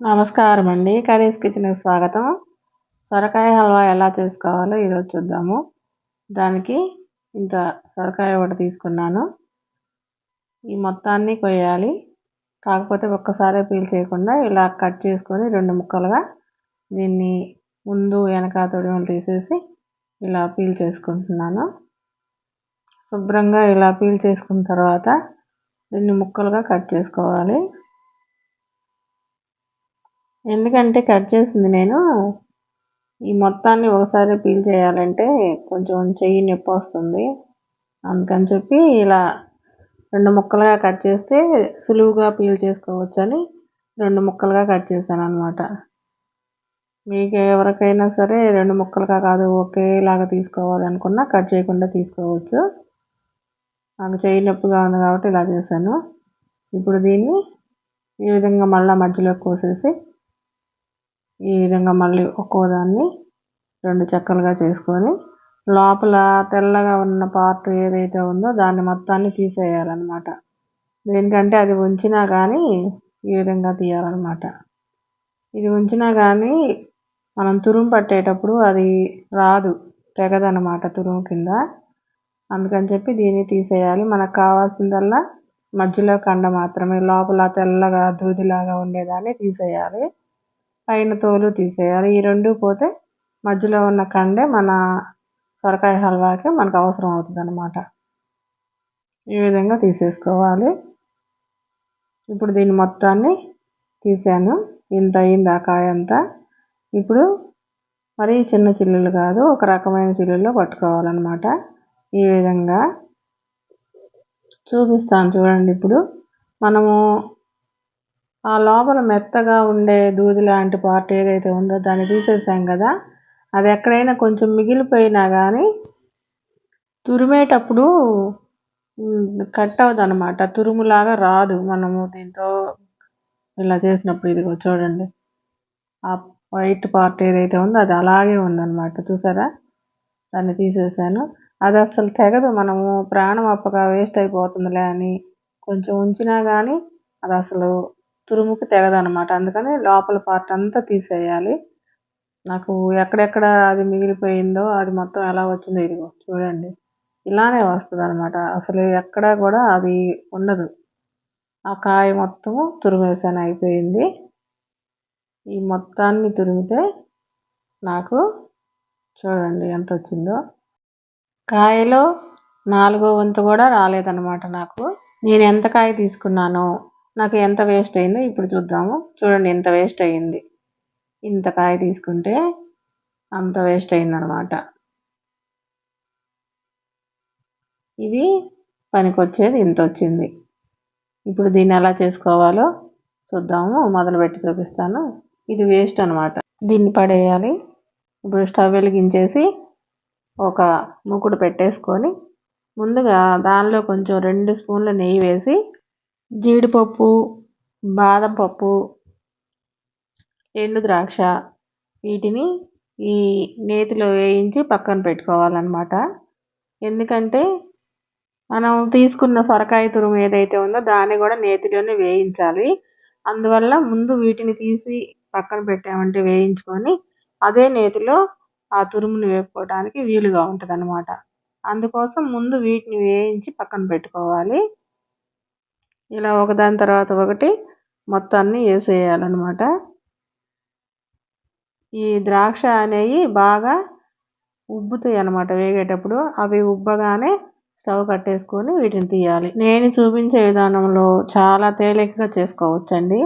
నమస్కారం అండి కర్రీస్ కిచెన్కి స్వాగతం. సొరకాయ హల్వా ఎలా చేసుకోవాలో ఈరోజు చూద్దాము. దానికి ఇంత సొరకాయ ఒకటి తీసుకున్నాను. ఈ మొత్తాన్ని కొయ్యాలి. కాకపోతే ఒక్కసారే పీల్ చేయకుండా ఇలా కట్ చేసుకొని రెండు ముక్కలుగా దీన్ని ముందు వెనక తొడిమలు తీసేసి ఇలా పీల్ చేసుకుంటున్నాను. శుభ్రంగా ఇలా పీల్ చేసుకున్న తర్వాత దీన్ని ముక్కలుగా కట్ చేసుకోవాలి. ఎందుకంటే కట్ చేసింది నేను. ఈ మొత్తాన్ని ఒకసారి పీల్ చేయాలంటే కొంచెం చెయ్యి నొప్పి వస్తుంది. అందుకని చెప్పి ఇలా రెండు ముక్కలుగా కట్ చేస్తే సులువుగా పీల్ చేసుకోవచ్చని రెండు ముక్కలుగా కట్ చేశాను అనమాట మీకు ఎవరికైనా సరే రెండు ముక్కలుగా కాదు ఒకేలాగా తీసుకోవాలనుకున్నా కట్ చేయకుండా తీసుకోవచ్చు. నాకు చెయ్యి నొప్పిగా ఉంది కాబట్టి ఇలా చేశాను. ఇప్పుడు దీన్ని ఈ విధంగా మళ్ళీ మధ్యలో కోసేసి ఈ విధంగా మళ్ళీ ఒక్కో దాన్ని రెండు చెక్కలుగా చేసుకొని లోపల తెల్లగా ఉన్న పార్ట్ ఏదైతే ఉందో దాన్ని మొత్తాన్ని తీసేయాలన్నమాట. దేనికంటే అది ఉంచినా కానీ ఈ విధంగా తీయాలన్నమాట. ఇది ఉంచినా కానీ మనం తురుము పట్టేటప్పుడు అది రాదు తెగదనమాట తురుము కింద. అందుకని చెప్పి దీన్ని తీసేయాలి. మనకు కావాల్సిందల్లా మధ్యలో కండ మాత్రమే లోపల తెల్లగా దూదిలాగా ఉండేదాన్ని తీసేయాలి. పైన తోలు తీసేయాలి. ఈ రెండు పోతే మధ్యలో ఉన్న కండే మన సొరకాయ హల్వాకి మనకు అవసరం అవుతుంది అన్నమాట ఈ విధంగా తీసేసుకోవాలి. ఇప్పుడు దీన్ని మొత్తాన్ని తీసాను. ఇంత అయింది ఆ కాయ అంతా. ఇప్పుడు మరీ చిన్న చిల్లులు కాదు ఒక రకమైన చిల్లుల్లో పట్టుకోవాలన్నమాట. ఈ విధంగా చూపిస్తాను చూడండి ఇప్పుడు. మనము ఆ లోపల మెత్తగా ఉండే దూది లాంటి పార్ట్ ఏదైతే ఉందో దాన్ని తీసేసాం కదా అది ఎక్కడైనా కొంచెం మిగిలిపోయినా కానీ తురిమేటప్పుడు కట్ అవ్వదు అనమాట తురుములాగా రాదు. మనము దీంతో ఇలా చేసినప్పుడు ఇదిగో చూడండి. ఆ వైట్ పార్ట్ ఏదైతే ఉందో అది అలాగే ఉందన్నమాట. చూసారా? దాన్ని తీసేసాను. అది అసలు తెగదు. మనము ప్రాణం అప్పగా వేస్ట్ అయిపోతుందిలే అని కొంచెం ఉంచినా కానీ అది అసలు తురుముకి తెగదనమాట అందుకని లోపల పార్ట్ అంతా తీసేయాలి. నాకు ఎక్కడెక్కడ అది మిగిలిపోయిందో అది మొత్తం ఎలా వచ్చిందో ఇదిగో చూడండి. ఇలానే వస్తుంది అనమాట అసలు ఎక్కడ కూడా అది ఉండదు. ఆ కాయ మొత్తము తురిమేసాను అయిపోయింది. ఈ మొత్తాన్ని తురిమితే నాకు చూడండి ఎంత వచ్చిందో కాయలో నాలుగో వంతు కూడా రాలేదన్నమాట నాకు. నేను ఎంత కాయ తీసుకున్నానో నాకు ఎంత వేస్ట్ అయిందో ఇప్పుడు చూద్దాము. చూడండి ఎంత వేస్ట్ అయ్యింది ఇంత కాయ తీసుకుంటే అంత వేస్ట్ అయిందనమాట ఇది పనికొచ్చేది ఇంత వచ్చింది. ఇప్పుడు దీన్ని ఎలా చేసుకోవాలో చూద్దాము. మొదలుపెట్టి చూపిస్తాను. ఇది వేస్ట్ అనమాట దీన్ని పడేయాలి. ఇప్పుడు స్టవ్ వెలిగించేసి ఒక మూకుడు పెట్టేసుకొని ముందుగా దానిలో కొంచెం రెండు స్పూన్ల నెయ్యి వేసి జీడిపప్పు బాదం పప్పు ఎండు ద్రాక్ష వీటిని ఈ నేతిలో వేయించి పక్కన పెట్టుకోవాలన్నమాట. ఎందుకంటే మనం తీసుకున్న సొరకాయ తురుము ఏదైతే ఉందో దాన్ని కూడా నేతిలోనే వేయించాలి. అందువల్ల ముందు వీటిని తీసి పక్కన పెట్టామంటే వేయించుకొని అదే నేతిలో ఆ తురుముని వేపుకోవడానికి వీలుగా ఉంటుంది అన్నమాట అందుకోసం ముందు వీటిని వేయించి పక్కన పెట్టుకోవాలి. ఇలా ఒకదాని తర్వాత ఒకటి మొత్తాన్ని వేసేయాలన్నమాట. ఈ ద్రాక్ష అనేవి బాగా ఉబ్బుతాయి అన్నమాట వేగేటప్పుడు. అవి ఉబ్బగానే స్టవ్ కట్టేసుకొని వీటిని తీయాలి. నేను చూపించే విధానంలో చాలా తేలికగా చేసుకోవచ్చండి.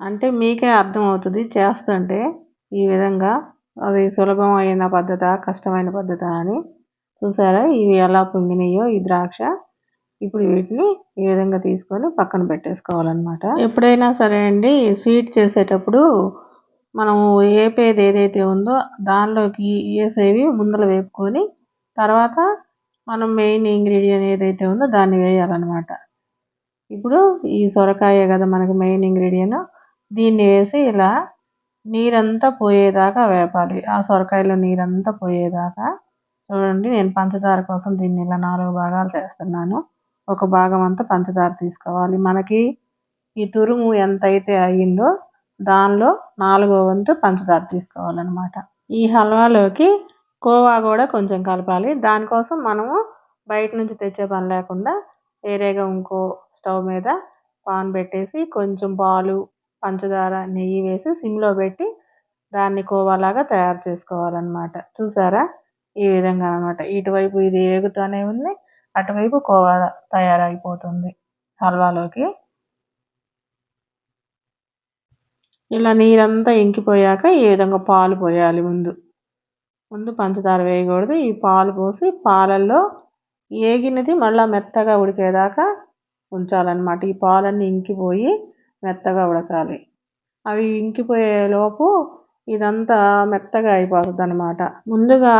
అంటే మీకే అర్థమవుతుంది చేస్తుంటే ఈ విధంగా అది సులభమైన పద్ధత కష్టమైన పద్ధత అని. చూసారా? ఇవి ఎలా పొంగినాయో ఈ ద్రాక్ష. ఇప్పుడు వీటిని ఈ విధంగా తీసుకొని పక్కన పెట్టేసుకోవాలన్నమాట. ఎప్పుడైనా సరే అండి స్వీట్ చేసేటప్పుడు మనము వేపేది ఏదైతే ఉందో దానిలోకి వేసేవి ముందర వేపుకొని తర్వాత మనం మెయిన్ ఇంగ్రీడియంట్ ఏదైతే ఉందో దాన్ని వేయాలన్నమాట. ఇప్పుడు ఈ సొరకాయ కదా మనకి మెయిన్ ఇంగ్రీడియంట్ దీన్ని వేసి ఇలా నీరంతా పోయేదాకా వేపాలి. ఆ సొరకాయలో నీరంతా పోయేదాకా. చూడండి నేను పంచదార కోసం దీన్ని ఇలా నాలుగు భాగాలు చేస్తున్నాను. ఒక భాగం అంతా పంచదార తీసుకోవాలి. మనకి ఈ తురుము ఎంతైతే అయ్యిందో దానిలో నాలుగో వంతు పంచదార తీసుకోవాలన్నమాట. ఈ హల్వాలోకి కోవా కూడా కొంచెం కలపాలి. దానికోసం మనము బయట నుంచి తెచ్చే పని లేకుండా వేరేగా ఇంకో స్టవ్ మీద పాన్ పెట్టేసి కొంచెం పాలు పంచదార నెయ్యి వేసి సిమ్లో పెట్టి దాన్ని కోవాలాగా తయారు చేసుకోవాలన్నమాట. చూసారా? ఈ విధంగా అనమాట ఇటువైపు ఇది వేగుతూనే ఉంది. అటువైపు కోవా తయారైపోతుంది హల్వాలోకి. ఇలా నీరంతా ఇంకిపోయాక ఈ విధంగా పాలు పోయాలి ముందు. ముందు పంచదార వేయకూడదు. ఈ పాలు పోసి పాలల్లో ఏగినది మళ్ళీ మెత్తగా ఉడికేదాకా ఉంచాలన్నమాట. ఈ పాలన్నీ ఇంకిపోయి మెత్తగా ఉడకాలి. అవి ఇంకిపోయేలోపు ఇదంతా మెత్తగా అయిపోతుంది అనమాట ముందుగా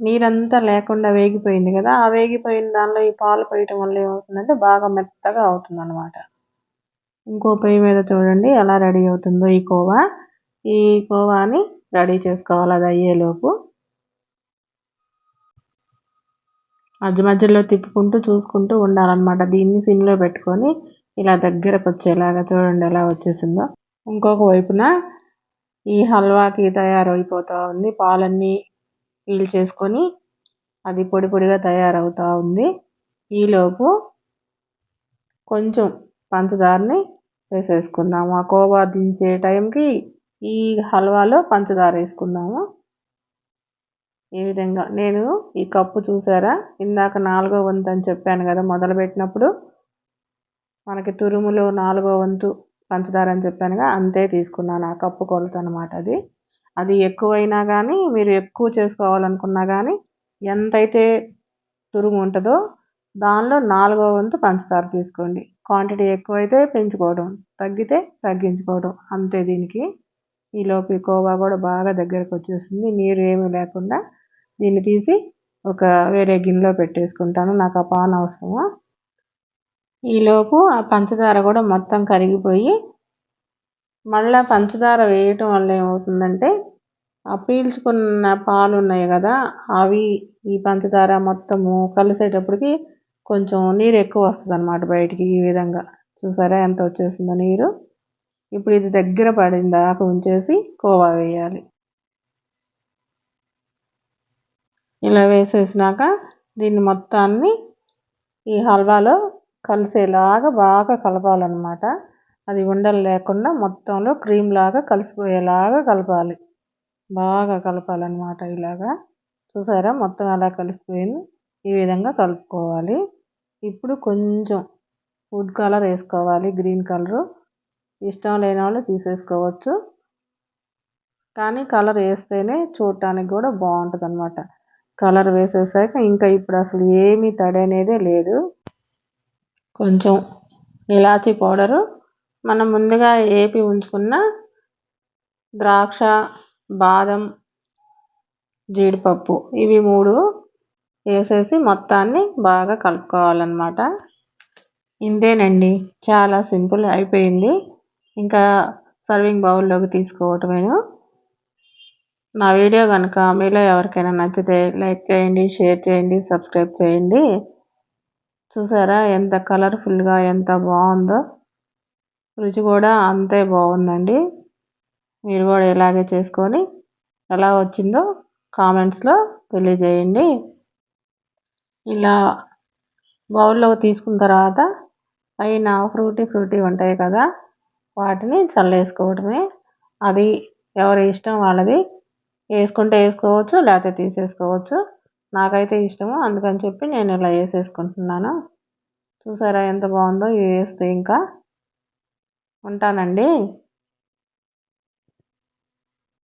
నీరంతా లేకుండా వేగిపోయింది కదా ఆ వేగిపోయిన దానిలో ఈ పాలు పోయటం వల్ల ఏమవుతుందంటే బాగా మెత్తగా అవుతుంది అనమాట ఇంకో పొయ్యి మీద చూడండి ఎలా రెడీ అవుతుందో ఈ కోవా. ఈ కోవాని రెడీ చేసుకోవాలి అది అయ్యేలోపు. మధ్య మధ్యలో తిప్పుకుంటూ చూసుకుంటూ ఉండాలన్నమాట. దీన్ని సిమ్లో పెట్టుకొని ఇలా దగ్గరకు వచ్చేలాగా చూడండి ఎలా వచ్చేసిందో. ఇంకొక వైపున ఈ హల్వాకి తయారైపోతూ ఉంది. పాలన్నీ చేసుకొని అది పొడి పొడిగా తయారవుతూ ఉంది. ఈలోపు కొంచెం పంచదారని వేసేసుకుందాము. ఆ కోవా దించే టైంకి ఈ హల్వాలో పంచదార వేసుకుందాము. ఈ విధంగా నేను ఈ కప్పు చూసారా? ఇందాక నాలుగో వంతు అని చెప్పాను కదా మొదలుపెట్టినప్పుడు. మనకి తురుములో నాలుగో వంతు పంచదార అని చెప్పానుగా అంతే తీసుకున్నాను. ఆ కప్పు కొలత అనమాట అది. అది ఎక్కువైనా కానీ మీరు ఎక్కువ చేసుకోవాలనుకున్నా కానీ ఎంతైతే తురుము ఉంటుందో దానిలో నాలుగో వంతు పంచదార తీసుకోండి. క్వాంటిటీ ఎక్కువైతే పెంచుకోవడం తగ్గితే తగ్గించుకోవడం అంతే దీనికి. ఈలోపు కోవా కూడా బాగా దగ్గరకు వచ్చేసింది. నీరు ఏమీ లేకుండా దీన్ని తీసి ఒక వేరే గిన్నెలో పెట్టేసుకుంటాను. నాకు ఆ పాన్ అవసరమా? ఈలోపు ఆ పంచదార కూడా మొత్తం కరిగిపోయి మళ్ళీ పంచదార వేయటం వల్ల ఏమవుతుందంటే ఆ పీల్చుకున్న పాలు ఉన్నాయి కదా అవి ఈ పంచదార మొత్తము కలిసేటప్పటికి కొంచెం నీరు ఎక్కువ వస్తుంది అనమాట బయటికి ఈ విధంగా. చూసారా ఎంత వచ్చేసిందో నీరు? ఇప్పుడు ఇది దగ్గర పడింది దాకా ఉంచేసి కోవా వేయాలి. ఇలా వేసేసినాక దీన్ని మొత్తాన్ని ఈ హల్వాలో కలిసేలాగా బాగా కలపాలన్నమాట. అది ఉండలు లేకుండా మొత్తంలో క్రీమ్ లాగా కలిసిపోయేలాగా కలపాలి. బాగా కలపాలన్నమాట ఇలాగా. చూసారా? మొత్తం అలా కలిసిపోయింది. ఈ విధంగా కలుపుకోవాలి. ఇప్పుడు కొంచెం ఫుడ్ కలర్ వేసుకోవాలి. గ్రీన్ కలరు ఇష్టం లేని వాళ్ళు తీసేసుకోవచ్చు. కానీ కలర్ వేస్తేనే చూడటానికి కూడా బాగుంటుంది కలర్ వేసేసాక ఇంకా ఇప్పుడు అసలు ఏమీ తడి అనేదే లేదు. కొంచెం ఇలాచీ పౌడరు. మనం ముందుగా ఏపి ఉంచుకున్న ద్రాక్ష బాదం జీడిపప్పు ఇవి మూడు వేసేసి మొత్తాన్ని బాగా కలుపుకోవాలన్నమాట. ఇంతేనండి. చాలా సింపుల్ అయిపోయింది. ఇంకా సర్వింగ్ బౌల్లోకి తీసుకోవటమేను. నా వీడియో కనుక మీలో ఎవరికైనా నచ్చితే లైక్ చేయండి షేర్ చేయండి సబ్స్క్రైబ్ చేయండి. చూసారా? ఎంత కలర్ఫుల్గా ఎంత బాగుందో రుచి కూడా అంతే బాగుందండి మీరు కూడా ఇలాగే చేసుకొని ఎలా వచ్చిందో కామెంట్స్లో తెలియజేయండి. ఇలా బౌల్లో తీసుకున్న తర్వాత పైన ఫ్రూటీ ఫ్రూటీ ఉంటాయి కదా వాటిని చల్లేసుకోవడమే. అది ఎవరి ఇష్టం వాళ్ళది. వేసుకుంటే వేసుకోవచ్చు లేకపోతే తీసేసుకోవచ్చు. నాకైతే ఇష్టము. అందుకని చెప్పి నేను ఇలా వేసేసుకుంటున్నాను. చూసారా ఎంత బాగుందో వేస్తే ఇంకా. ఉంటానండి.